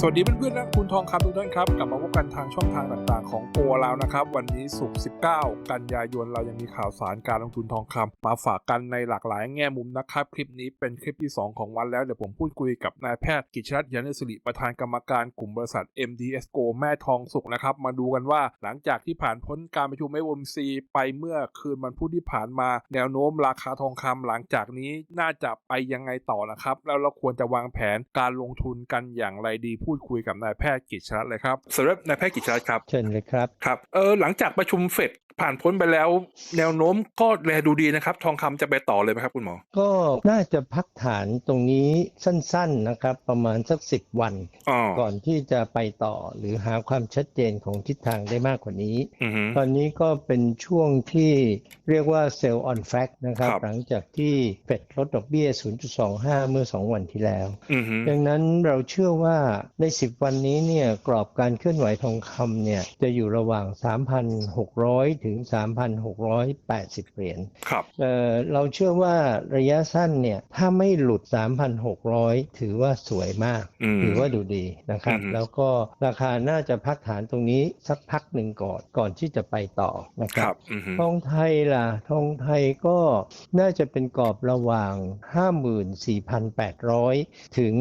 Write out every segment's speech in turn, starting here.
สวัสดีเพื่อนๆนักลงทุนทองคำทุกท่านครับ กลับมาพบกันทางช่องทางต่างๆของโปรเรานะครับ วันนี้ศุกร์19 กันยายนเรายังมีข่าวสารการลงทุนทองคำมาฝากกันในหลากหลายแง่มุมนะครับ คลิปนี้เป็นคลิปที่ 2 ของวันแล้ว เดี๋ยวผมพูดคุยกับนายแพทย์กิจรัตน์ยันสิริประธานกรรมการกลุ่มบริษัท MDSGO แม่ทองสุกนะครับ มาดูกันว่าหลังจากที่ผ่านพ้นการประชุม FOMC ไปเมื่อคืนวันพุธที่ผ่านมา แนวโน้มราคาทองคำหลังจากนี้น่าจะไปยังไงต่อนะครับแล้วเราควรจะวางแผนการลงทุนกันอย่างไรดีพูดคุยกับนายแพทย์กิจรัตน์เลยครับสำหรับนายแพทย์กิจรัตน์ครับเชิญเลยครับครับเออหลังจากประชุมเฟด ผ่านพ้นไปแล้วแนวโน้มก็แลดูดีนะครับ ทองคำจะไปต่อเลยไหมครับคุณหมอ ก็น่าจะพักฐานตรงนี้สั้นๆนะครับ ประมาณสักสิบวันอ๋อก่อนที่จะไปต่อหรือหาความชัดเจนของทิศทางได้มากกว่านี้อือฮึตอนนี้ก็เป็นช่วงที่เรียกว่าเซลล์ออนแฟกนะครับครับหลังจากที่เฟดลดดอกเบี้ย 0.25 เมื่อ 2 วันที่แล้วอือฮึดังนั้นเราเชื่อว่าใน 10 วันนี้เนี่ยกรอบการเคลื่อนไหวทองคำเนี่ยจะอยู่ระหว่าง 3,600ถึง3,680 เหรียญครับเอ่อเราเชื่อว่าระยะสั้นเนี่ยถ้าไม่หลุด 3,600 ถือว่าสวยมากอืมถือว่าดูดีนะครับอืมแล้วก็ราคาน่าจะพักฐานตรงนี้สักพักหนึ่งก่อนก่อนที่จะไปต่อนะคครัรับบอือฮึทองไทยล่ะทองไทยก็น่าจะเป็นกรอบระหว่าง 54,800 ถึง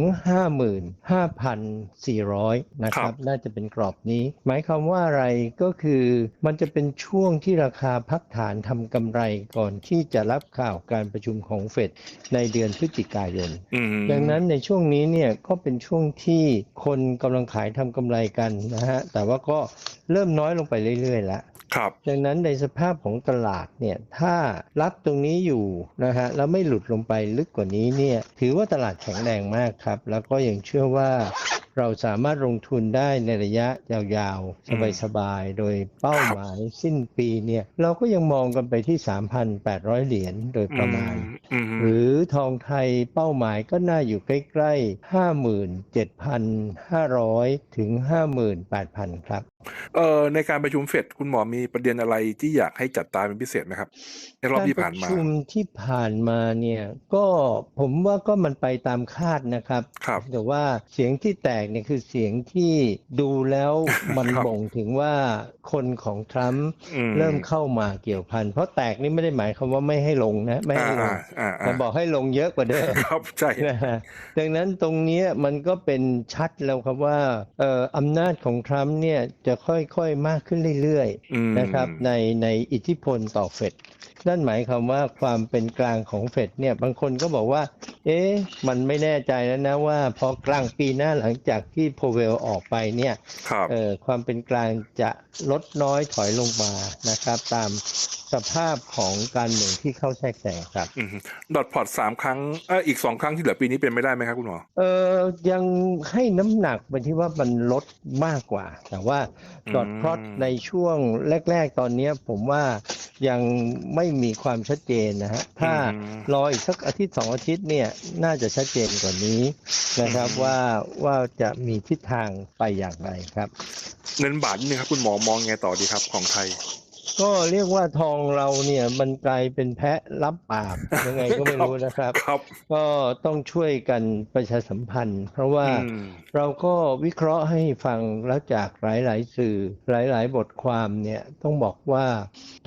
55,400 นะครับ น่าจะเป็นกรอบนี้ หมายความว่าอะไรก็คือมันจะเป็นช่วงที่ราคาพักฐานทำกำไรก่อนที่จะรับข่าวการประชุมของเฟดในเดือนพฤศจิกายนอืมดังนั้นในช่วงนี้เนี่ยก็เป็นช่วงที่คนกำลังขายทำกำไรกันนะฮะ แต่ว่าก็เริ่มน้อยลงไปเรื่อยๆแล้วครับดังนั้นในสภาพของตลาดเนี่ยถ้ารับตรงนี้อยู่นะฮะแล้วไม่หลุดลงไปลึกกว่านี้เนี่ยถือว่าตลาดแข็งแรงมากครับ แล้วก็ยังเชื่อว่า เราสามารถลงทุนได้ในระยะยาวๆ สบายๆ โดยเป้าหมายสิ้นปีเนี่ยเราก็ยังมองกันไปที่ 3,800 เหรียญโดยประมาณอืมหรือทองไทยเป้าหมายก็น่าอยู่ใกล้ๆ 57,500 ถึง 58,000 ครับ เอ่อในการประชุมเฟดคุณหมอมีประเด็นอะไรที่อยากให้จัดตามเป็นพิเศษไหมครับ ในรอบที่ผ่านกมาประชุมที่ผ่านมาเนี่ยก็ผมว่าก็มันไปตามคาดนะครับ ครับ แต่ว่าเสียงที่แตกเนี่ยคือเสียงที่ดูแล้วมันครับบ่งถึงว่าคนของทรัมป์อืเริ่มเข้ามาเกี่ยวพัน เพราะแตกนี่ไม่ได้หมายความว่าไม่ให้ลงนะไม่อ่าให้ลอ่างอ่าแต่บอกให้ลงเยอะกว่าเดิม ครับใช่ นะฮะดังนั้นตรงเนี้ยมันก็เป็นชัดแล้วครับว่าเอ่ออำนาจของทรัมป์เนี่ยจะค่อยๆมากขึ้นเรื่อยอืมๆนะครับในในอิทธิพลต่อเฟดนั่นหมายความว่าความเป็นกลางของเฟดเนี่ยบางคนก็บอกว่า เอ๊ะมันไม่แน่ใจแล้วนะว่าพอกลางปีหน้าหลังจากที่โพเวลออกไปเนี่ยครับเอ่อความเป็นกลางจะลดน้อยถอยลงมานะครับ ตามสภาพของการเมืองที่เข้าแทรกแซงครับอืมดอทพอร์ตสามครั้งเอออีกสองครั้งที่เหลือปีนี้เป็นไม่ได้ไหมครับคุณหมอเออยังให้น้ำหนักไปที่ว่ามันลดมากกว่า แต่ว่าอืมดอทพลอตในช่วงแรก ๆ ตอนเนี้ยผมว่ายังไม่มีความชัดเจนนะฮะถ้าอืมรออีกสักอาทิตย์สองอาทิตย์เนี่ยน่าจะชัดเจนกว่านี้นะครับอืมว่าว่าจะมีทิศทางไปอย่างไรครับ เงินบาทนี่ครับคุณหมอมองไงต่อดีครับของไทย ก็เรียกว่าทองเราเนี่ยมันกลายเป็นแพะรับบาปยังไงก็ไม่รู้นะครับ ครับก็ต้องช่วยกันประชาสัมพันธ์ เพราะว่าอืม เราก็วิเคราะห์ให้ฟังแล้วจากหลาย ๆ สื่อหลาย ๆ บทความเนี่ยต้องบอกว่า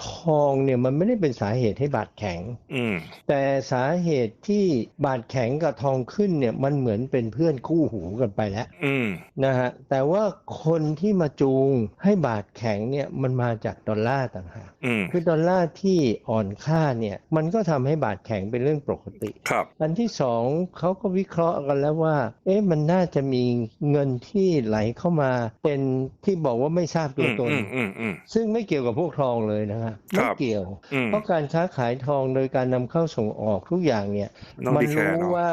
ทองเนี่ยมันไม่ได้เป็นสาเหตุให้บาดแข็ง อืม แต่สาเหตุที่บาดแข็งกับทองขึ้นเนี่ยมันเหมือนเป็นเพื่อนคู่หูกันไปแล้ว อืม นะฮะแต่ว่าคนที่มาจูงให้บาดแข็งเนี่ยมันมาจากดอลลาร์ต่างหากอืมคือดอลลาร์ที่อ่อนค่าเนี่ยมันก็ทำให้บาดแข็งเป็นเรื่องปกติครับอันที่สองเขาก็วิเคราะห์กันแล้วว่า เอ๊ะมันน่าจะมีเงินที่ไหลเข้ามาเป็นที่บอกว่าไม่ทราบตัวตนอืมอืมอืมซึ่งไม่เกี่ยวกับพวกทองเลยนะฮะครัไม่บเกี่ยวอืมเพราะการค้าขายทองโดยการนำเข้าส่งออกทุกอย่างเนี่ยน้องมัดีแคร์รู้เนาะว่า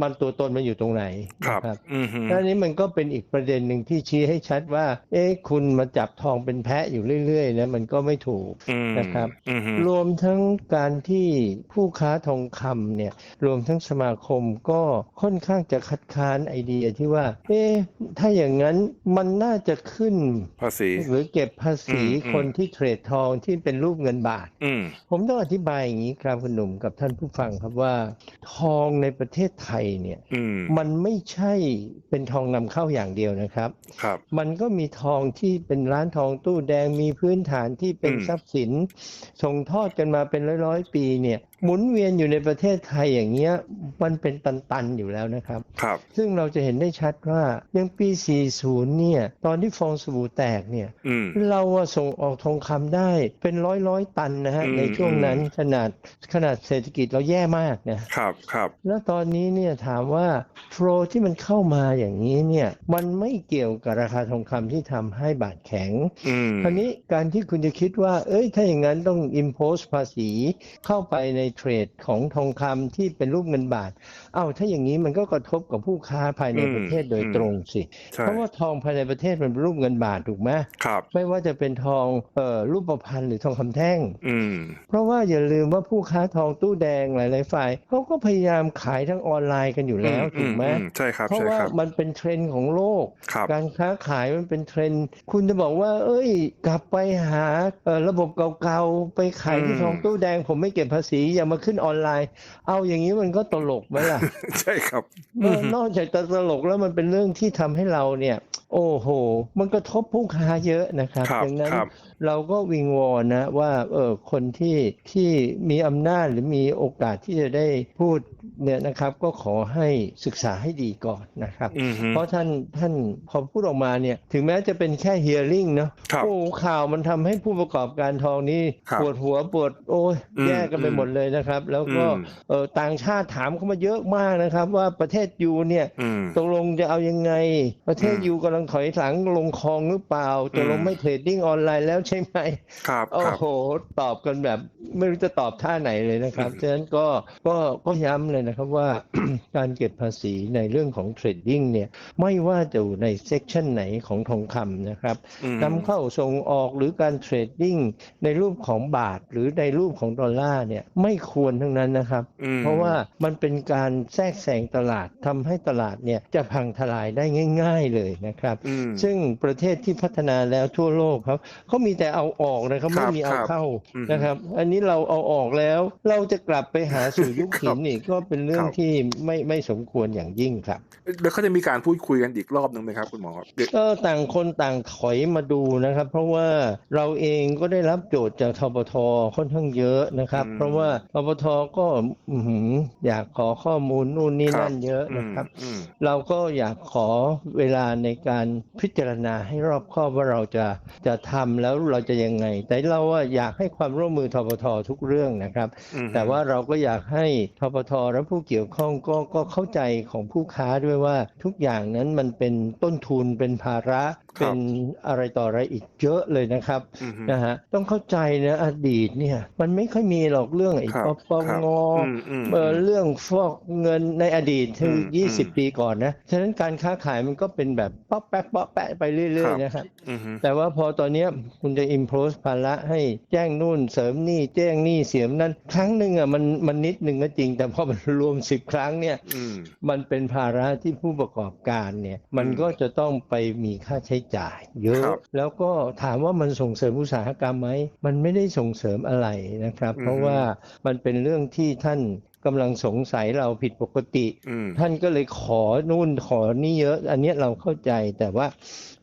มันตัวตนมันอยู่ตรงไหนครับนะครับอืมฮึด้านนี้มันก็เป็นอีกประเด็นหนึ่งที่ชี้ให้ชัดว่า เอ๊ะคุณมาจับทองเป็นแพะอยู่เรื่อยๆนะมันก็ไม่ถูกอืมนะครับอืมฮึรวมทั้งการที่ผู้ค้าทองคำเนี่ยรวมทั้งสมาคมก็ค่อนข้างจะคัดค้านไอเดียที่ว่า เอ๊ะถ้าอย่างนั้นมันน่าจะขึ้นภาษีหรือเก็บภาษีอืมอืมคนที่เทรดทองที่เป็นรูปเงินบาทอืมผมต้องอธิบายอย่างนี้ครับคุณหนุ่มกับท่านผู้ฟังครับว่า ทองในประเทศไทยเนี่ยอืมมันไม่ใช่เป็นทองนำเข้าอย่างเดียวนะครับครับ มันก็มีทองที่เป็นร้านทองตู้แดงมีพื้นฐานที่เป็นอืมทรัพย์สินส่งทอดกันมาเป็นร้อยๆปีเนี่ยหมุนเวียนอยู่ในประเทศไทยอย่างเงี้ยมันเป็นตันๆอยู่แล้วนะครับ ครับ ซึ่งเราจะเห็นได้ชัดว่าอย่างปี 40 เนี่ย ตอนที่ฟองสบู่แตกเนี่ย อืม เราอะส่งออกทองคำได้เป็นร้อยร้อยๆตันนะฮะ อืม ในช่วงนั้นขนาดขนาดเศรษฐกิจเราแย่มากนะ ครับ ครับ แล้วตอนนี้เนี่ยถามว่าโฟลที่มันเข้ามาอย่างนี้เนี่ยมันไม่เกี่ยวกับราคาทองคำที่ทำให้บาทแข็ง อืม คราวนี้การที่คุณจะคิดว่า เอ้ย ถ้าอย่างนั้นต้อง impose ภาษีเข้าไปในเทรดของทองคำที่เป็นรูปเงินบาท เอ้าถ้าอย่างนี้มันก็กระทบกับผู้ค้าภายในอืมประเทศโดยตรงสิใช่เพราะว่าทองภายในประเทศมันเป็นรูปเงินบาทถูกไหมครับ ไม่ว่าจะเป็นทองเอ่อรูปประพันธ์หรือทองคำแท่ง อืม เพราะว่าอย่าลืมว่าผู้ค้าทองตู้แดงหลายๆฝ่ายเขาก็พยายามขายทั้งออนไลน์กันอยู่แล้วถูกไหมอืใช่ครับเพราะใช่ว่าครับมันเป็นเทรนด์ของโลกครับการค้าขายมันเป็นเทรนด์ คุณจะบอกว่า เอ้ย กลับไปหาเอ่อระบบเก่าๆไปขายที่อืมทองตู้แดงผมไม่เก็บภาษีอย่ามาขึ้นออนไลน์ เอาอย่างนี้มันก็ตลกไหมล่ะ ใช่ครับ เออนอกจากจะตลกแล้วมันเป็นเรื่องที่ทำให้เราเนี่ย โอ้โห มันกระทบผู้ค้าเยอะนะครับครับดังนั้นครับ เราก็วิงวอนนะว่าเออคนที่ที่มีอำนาจหรือมีโอกาสที่จะได้พูดเนี่ยนะครับ ก็ขอให้ศึกษาให้ดีก่อนนะครับ อืมฮึ เพราะท่านท่านพอพูดออกมาเนี่ยถึงแม้จะเป็นแค่ hearing เนาะครับโอ้ข่าวมันทำให้ผู้ประกอบการทองนี่ครับปวดหัวปวดโอ้ยอืมแย่กันไปหมดเลยนะครับ แล้วก็อืม เออต่างชาติถามเข้ามาเยอะมากนะครับ ว่าประเทศยูเนี่ย อืม ตกลงจะเอายังไง ประเทศอืมยูกำลังถอยหลังลงคลองหรือเปล่าตกลงอืมไม่เทรดดิ้งออนไลน์แล้วใช่ไหมครับโอ้ครับโห ตอบกันแบบ ไม่รู้จะตอบท่าไหนเลยนะครับอืมฉะนั้นก็ก็ก็ย้ำเลยนะครับว่าการเก็บภาษีในเรื่องของเทรดดิ้งเนี่ยไม่ว่าจะอยู่ในเซกชันไหนของทองคำนะครับอืมนำเข้าส่งออกหรือการเทรดดิ้งในรูปของบาทหรือในรูปของดอลลาร์เนี่ยไม่ควรทั้งนั้นนะครับอืมเพราะว่ามันเป็นการแทรกแซงตลาดทำให้ตลาดเนี่ยจะพังทลายได้ง่าย ๆเลยนะครับอืมซึ่งประเทศที่พัฒนาแล้วทั่วโลกครับเขามีแต่เอาออกนะครับคไม่รับมีเอาครับเข้าอืมนะครับ อันนี้เราเอาออกแล้วเราจะกลับไปหาสู่ยุคหินอีกก็เป็นเรื่องครับที่ไม่ไม่สมควรอย่างยิ่งครับ แล้วเขาจะมีการพูดคุยกันอีกรอบหนึ่งไหมครับคุณหมอเดี๋ยวก็ต่างคนต่างถอยมาดูนะครับ เพราะว่าเราเองก็ได้รับโจทย์จากทบทค่อนข้างเยอะนะครับอืมเพราะว่าทบทก็อื้อหืออยากขอข้อมูลนู่นนี่ครับนั่นเยอะอืนะมครับอืมเราก็อยากขอเวลาในการพิจารณาให้รอบคอบว่าเราจะจะทำแล้วเราจะยังไง แต่เราว่าอยากให้ความร่วมมือทบททุกเรื่องนะครับอืมแต่ว่าเราก็อยากให้ทบทและผู้เกี่ยวข้องก็ก็เข้าใจของผู้ค้าด้วยว่าทุกอย่างนั้นมันเป็นต้นทุนเป็นภาระครับ เป็นอะไรต่ออะไรอีกเยอะเลยนะครับอืมฮึนะฮะต้องเข้าใจนะอดีตเนี่ยมันไม่ค่อยมีหรอกเรื่องไอ้ครับปปครับงอืมอืมเอ่อเรื่องฟอกเงินในอดีตคืออืมอืม20 ปีก่อนนะฉะนั้นการค้าขายมันก็เป็นแบบป๊อกแป๊กป๊อกแปะไปเรื่อยครับๆนะครับอืมฮึแต่ว่าพอตอนเนี้ยคุณจะ impose ภาระให้แจ้งนู่นเสริมนี่แจ้งนี่เสียมนั่นครั้งหนึ่งอะมันมันนิดหนึ่งก็จริง แต่พอมันรวม10ครั้งเนี่ยอืมมันเป็นภาระที่ผู้ประกอบการเนี่ยมันอืมก็จะต้องไปมีค่าใช้จ่ายเยอะครับแล้วก็ถามว่ามันส่งเสริมอุตสาหกรรมไหมมันไม่ได้ส่งเสริมอะไรนะครับ เพราะว่ามันเป็นเรื่องที่ท่าน กำลังสงสัยเราผิดปกติอืมท่านก็เลยขอนู่นขอนี่เยอะ อันเนี้ยเราเข้าใจแต่ว่า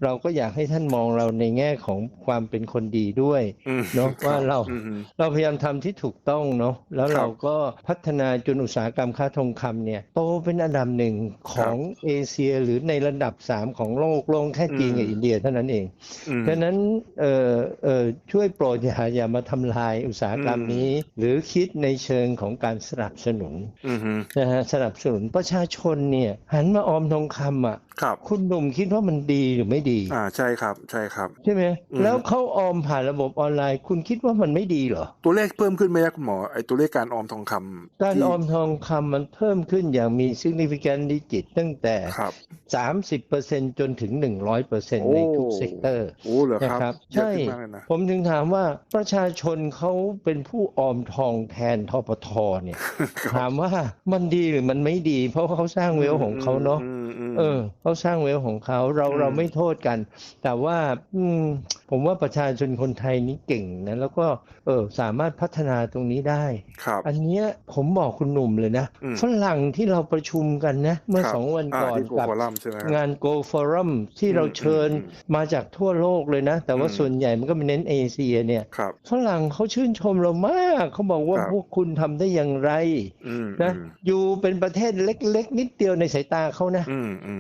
เราก็อยากให้ท่านมองเราในแง่ของความเป็นคนดีด้วยอืมเนอะว่าเราอืมฮึเราพยายามทำที่ถูกต้องเนาะแล้วครับเราก็พัฒนาจนอุตสาหกรรมค้าทองคำเนี่ยโตเป็นอันดับหนึ่งของเอเชียหรือในระดับ3ของโลกโลกแค่จีนกับอืมอินเดียเท่านั้นเองอืมฉะนั้นเอ่อเอ่อช่วยโปรดอย่าอย่ามาทำลายอุตสาหกรรมอืมนี้ หรือคิดในเชิงของการสนับสนุนอือฮึนะฮะสนับสนุนประชาชนเนี่ยหันมาออมทองคำอะครับ คุณหนุ่มคิดว่ามันดีหรือไม่ดี อ่าใช่ครับใช่ครับ ใช่ไหมอืม แล้วเขาออมผ่านระบบออนไลน์ คุณคิดว่ามันไม่ดีเหรอ ตัวเลขเพิ่มขึ้นไหมครับคุณหมอไอตัวเลขการออมทองคำการที่ออมทองคำมันเพิ่มขึ้นอย่างมี significant digit ตั้งแต่ ครับ 30%จนถึง100%โอ้ในทุกเซกเตอร์ โอ้เหรอนะครับเยอะใช่ขึ้นมากเลยนะ ผมถึงถามว่าประชาชนเขาเป็นผู้ออมทองแทนทปทเนี่ยถามว่ามันดีหรือมันไม่ดี เพราะว่าเขาสร้างเวลของเขาเนาะ อืมอืมเออเขาสร้างเวลของเขาเราอืมเราไม่โทษกัน แต่ว่าอืมผมว่าประชาชนคนไทยนี่เก่งนะแล้วก็เออสามารถพัฒนาตรงนี้ได้ ครับ อันเนี้ยผมบอกคุณหนุ่มเลยนะอืมฝรั่งที่เราประชุมกันนะ เมื่อครับสองวันก่อนที่โกกับ ฟอรัมใช่ไหมครับ งาน Go Forum ที่เราเชิญอืมอืมมาจากทั่วโลกเลยนะ แต่ว่าอืม ส่วนใหญ่มันก็เป็นเน้นเอเชียเนี่ยครับ ฝรั่งเขาชื่นชมเรามาก เขาบอกว่าครับ พวกคุณทำได้อย่างไร อืมนะอืม อยู่เป็นประเทศเล็ก ๆ นิดเดียวในสายตาเขานะ อืมอืม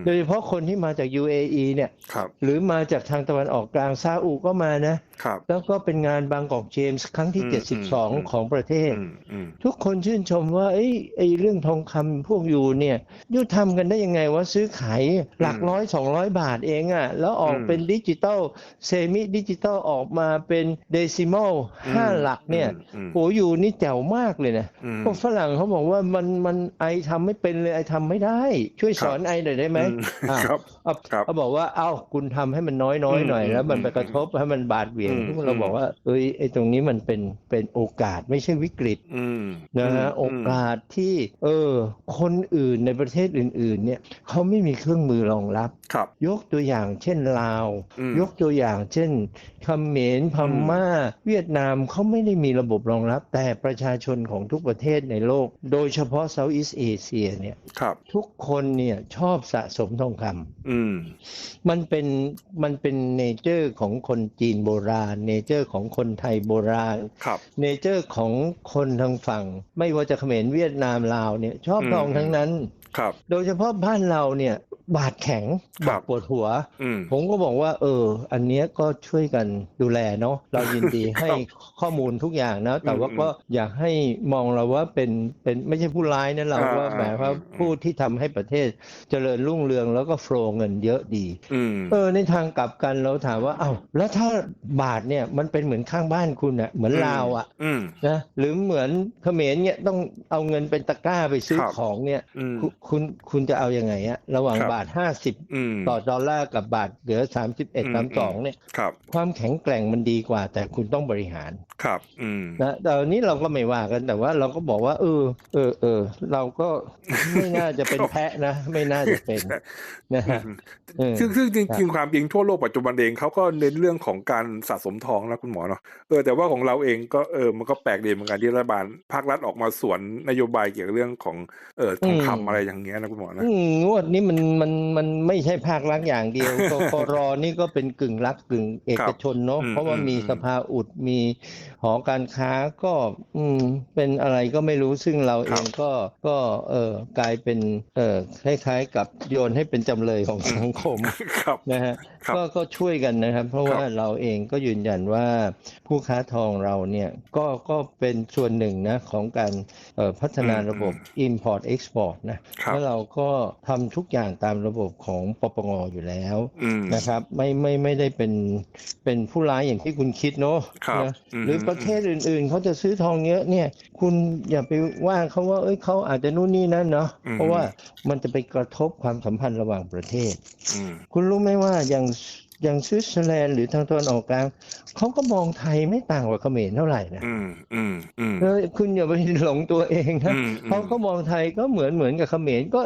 โดยเฉพาะคนที่มาจาก UAE เนี่ยครับหรือมาจากทางตะวันออกกลางซาอุก็มานะครับแล้วก็เป็นงานบางกอกเจมส์ครั้งที่อืมอืมอืม72 ของประเทศอืมอืมทุกคนชื่นชมว่าไอ้ไอ้เรื่องทองคำพวกอยู่เนี่ยยูทำกันได้ยังไงว่าซื้อขายหลักร้อยสองร้อยบาทเองอะ่ะ แล้วออกอืมเป็นดิจิตอลเซมิดิจิตอลออกมาเป็นเดซิมอลห้าหลักเนี่ยอืมโหอยู่นี่แจ๋วมากเลยนะอืมพวกฝรั่งเขาบอกว่ามันมันไอทำไม่เป็นเลยไอทำไม่ได้ ช่วยสอนไอหน่อยได้ไหมอือะครับเอาครับเขาบอกว่าเอ้าคุณทำให้มันน้อยน้อยอืมหน่อยแล้ว มันอืมไปกระทบให้มันบาดเหวี่ยงอืมทุกคนเราบอกว่า เอ้ยไอตรงนี้มันเป็นเป็นโอกาสไม่ใช่วิกฤตอืมนะฮะมโอกาสที่เออคนอื่นในประเทศอื่น ๆ เนี่ยเขาไม่มีเครื่องมือรองรับครับ ยกตัวอย่างเช่นลาวอืมยกตัวอย่างเช่นเขมรพม่า เวียดนามเขาไม่ได้มีระบบรองรับ แต่ประชาชนของทุกประเทศในโลก โดยเฉพาะเซาท์อีสเอเชียเนี่ยครับทุกคนเนี่ยชอบสะสมทองคำอืมมันเป็นมันเป็นเนเจอร์ของคนจีนโบราณ เนเจอร์ของคนไทยโบราณครับเนเจอร์ของคนทางฝั่ง ไม่ว่าจะเขมรเวียดนามลาวเนี่ย ชอบอืมทองทั้งนั้น ครับ โดยเฉพาะบ้านเราเนี่ยบาดแข็งครับาบดปวดหัวอืมผมก็บอกว่า เออ อันเนี้ยก็ช่วยกันดูแลเนาะเรายินดีให้ข้อมูลทุกอย่างนะ แต่ว่าอืมก็อยากให้มองเราว่าเป็นเป็นไม่ใช่ผู้ร้ายนะเราอ่าว่าหมายว่าอืมผู้ที่ทำให้ประเทศเจริญรุ่งเรืองแล้วก็โฟลว์เงินเยอะดีอืมเออในทางกลับกันเราถามว่าเอ้าแล้วถ้าบาทเนี่ยมันเป็นเหมือนข้างบ้านคุณอะเหมือนลาวอะอืมนะหรือเหมือนเขมรเนี่ยต้องเอาเงินเป็นตะกร้าไปซื้อครับของเนี่ยอืมคุณคุณคุณจะเอายังไงอะระหว่างครับบาท50อืมต่อดอลลาร์กับบาทเหลืออืม31 32เนี่ยครับความแข็งแกร่งมันดีกว่า แต่คุณต้องบริหารครับอืมนะแต่อันนี้เราก็ไม่ว่ากันแต่ว่าเราก็บอกว่า เออ เออเออเราก็ไม่น่าจะเป็นแพะนะ ไม่น่าจะเป็นนะฮะเออซึ่งซึ่งจครัริงบๆความจริงทั่วโลกปัจจุบันเองเขาก็เน้นเรื่องของการสะสมทองนะคุณหมอเนาะเออแต่ว่าของเราเองก็เออมันก็แปลกดีเหมือนกันที่รัฐบาลภาครัฐออกมาสวนนโยบายเกี่ยวกับเรื่องของเออทองคำอะไรอย่างเงี้ยนะคุณหมอนะอืมงวดนี้มันมันมันไม่ใช่ภาครัฐอย่างเดียวกกรนี่ก็เป็นกึ่งรัฐกึ่งเอกชนเนาะอืมเพราะว่าอืมมีอืมสภาอุดมีหอการค้าก็ อืมเป็นอะไรก็ไม่รู้ซึ่งเราเองก็ก็เออกลายเป็นเออคล้ายๆกับโยนให้เป็นจำเลยของสังคมครับนะฮะครับ ก็ก็ช่วยกันนะครับ เพราะว่าครับเราเองก็ยืนยันว่าผู้ค้าทองเราเนี่ยก็ก็เป็นส่วนหนึ่งนะของการเอ่อพัฒนาระบบ Import Export นะครับแล้วเราก็ทำทุกอย่างตามระบบของปปงอยู่แล้วอืมนะครับไม่ไม่ไม่ได้เป็นเป็นผู้ร้ายอย่างที่คุณคิดเนาะครับนะอืมหรือประเทศอื่น ๆเขาจะซื้อทองเยอะเนี่ยคุณอย่าไปว่าเขาว่าเอ้ยเขาอาจจะนู่นนี่นั่นเนาะอืมเพราะว่ามันจะไปกระทบความสัมพันธ์ระหว่างประเทศอืมคุณรู้ไหมว่าอย่าง comes อย่างสวิตเซอร์แลนด์หรือทางตะวันออกกลางเขาก็มองไทยไม่ต่างกว่าเขมรเท่าไหร่นะอืมอืมอืมเออคุณอย่าไปหลงตัวเองนะอืมเขาก็มองไทยก็เหมือนเหมือนกับเขมรก็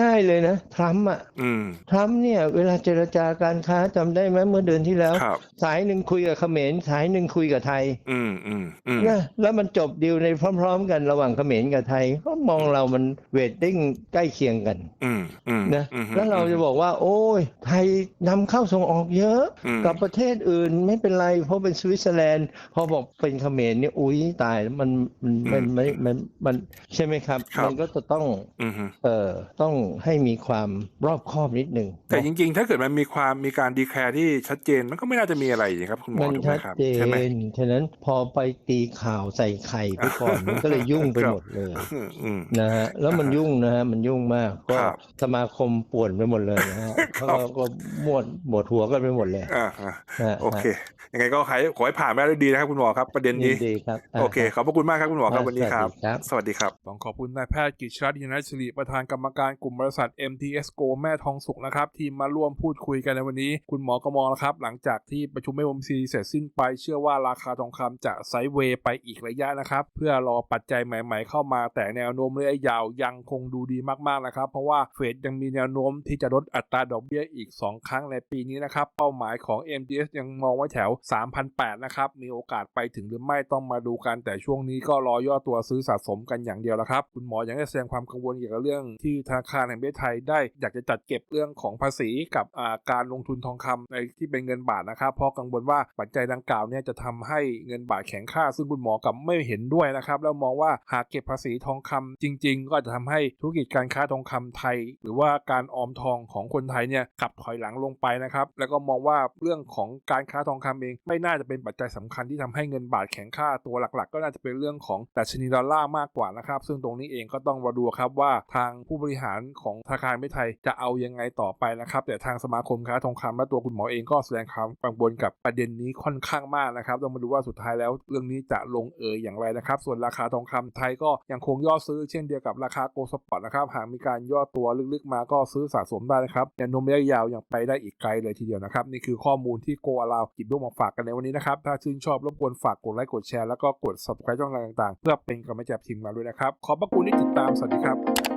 ง่าย ๆเลยนะทรัมป์อะอืมทรัมป์เนี่ยเวลาเจรจาการค้าจำได้ไหมเมื่อเดือนที่แล้วครับสายหนึ่งคุยกับเขมรสายหนึ่งคุยกับไทยอืมอืมอืมนะแล้วมันจบดีลในพร้อม ๆ กันระหว่างเขมรกับไทยเขามองเรามันเวทติ้งใกล้เคียงกันอืมอืมนะอืมแล้วเราจะบอกว่า โอ้ยไทยนำเข้าส่งออกเยอะอืมกับประเทศอื่นไม่เป็นไร เพราะเป็นสวิตเซอร์แลนด์ พอบอกเป็นเขมรเนี่ยอุ้ยตายแล้วมันมันมันมันมันมันใช่ไหมครับครับมันก็จะต้องอืมฮึเอ่อต้องให้มีความรอบคอบนิดหนึ่งแต่จริง ๆ ถ้าเกิดมันมีความมีการดีแคร์ที่ชัดเจนมันก็ไม่น่าจะมีอะไรนะครับ คุณหมอมันถูกไหมชัดครับเจใช่ไหมนฉะนั้นพอไปตีข่าวใส่ไข่ไปก่อนมันก็เลยยุ่งไปครับหมดเลยอืมอืมนะฮะแล้วมันยุ่งนะฮะมันยุ่งมากก็ครับสมาคมป่วนไปหมดเลยนะฮะครับเขาก็หมวดหมวดหัวกันไปหมดเลยอ่าอ่านะฮะโอเคยังไงก็ขอให้ขอให้ผ่านไปได้ด้วยดีนะครับคุณหมอครับประเด็นยินี้นดีครับาโอเคขอบพระคุณมากครับคุณหมอครับอ่าวันนี้ครับสวัสดีครับ สวัสดีครับต้องขอบคุณนายแพทย์กิจชรัตน์ยินสิริประธานกรรมการกลุ่มบริษัท MTS Go แม่ทองสุกนะครับที่มาร่วมพูดคุยกันในวันนี้ คุณหมอก็มองแล้วครับ หลังจากที่ประชุมไม่วมซีเสร็จสิ้นไปเชื่อว่าราคาทองคำจะไซด์เวย์ไปอีกระยะนะครับ เพื่อรอปัจจัยใหม่ ๆ เข้ามาแต่แนวโน้มระยะยาวยังคงดูดีมากๆนะครับ เพราะว่าเฟดยังมีแนวโน้มที่จะลดอัตราดอกเบี้ยอีก 2 ครั้งในปีนี้นะครับเป้าหมายของ MTS ยังมองไว้แถว3,800นะครับ มีโอกาสไปถึงหรือไม่ต้องมาดูกัน แต่ช่วงนี้ก็รอย่อตัวซื้อสะสมกันอย่างเดียวแล้วครับ คุณหมอยังได้แสดงความกังวลเกี่ยวกับเรื่องที่ธนาคารแห่งประเทศไทยได้อยากจะจัดเก็บเรื่องของภาษีกับการลงทุนทองคำในที่เป็นเงินบาทนะครับเพราะกังวลว่าปัจจัยดังกล่าวเนี่ยจะทำให้เงินบาทแข็งค่า ซึ่งคุณหมอกับไม่เห็นด้วยนะครับแล้วมองว่าหากเก็บภาษีทองคำจริง ๆ ก็จะทำให้ธุรกิจการค้าทองคำไทย หรือว่าการออมทองของคนไทยเนี่ยกลับถอยหลังลงไปนะครับแล้วก็มองว่าเรื่องของการค้าทองคำเอง ไม่น่าจะเป็นปัจจัยสำคัญที่ทำให้เงินบาทแข็งค่าตัวหลักๆ ก็น่าจะเป็นเรื่องของดัชนีดอลลาร์มากกว่านะครับ ซึ่งตรงนี้เองก็ต้องมาดูครับว่าทางผู้บริหารของธนาคารไม่ไทยจะเอายังไงต่อไปนะครับแต่ทางสมาคมค้าทองคำและตัวคุณหมอเองก็แสดงความกังวลกับประเด็นนี้ค่อนข้างมากนะครับต้องมาดูว่าสุดท้ายแล้วเรื่องนี้จะลงเอยอย่างไรนะครับ ส่วนราคาทองคำไทยก็ยังคงย่อซื้อเช่นเดียวกับราคาโกลด์สปอร์ตนะครับหากมีการย่อตัวลึกๆมาก็ซื้อสะสมได้นะครับแนวโน้มระยะยาวยังไปได้อีกไกลเลยทีเดียวนะครับ นี่คือข้อมูลที่โกอาลาวหยิบยกมาฝากกันในวันนี้นะครับ ถ้าชื่นชอบรบกวนฝากกดไลค์กดแชร์แล้วก็กด subscribe ช่องทางต่างๆ เพื่อเป็นกำลังใจทีมงานด้วยนะครับ ขอบพระคุณที่ติดตามสวัสดีครับ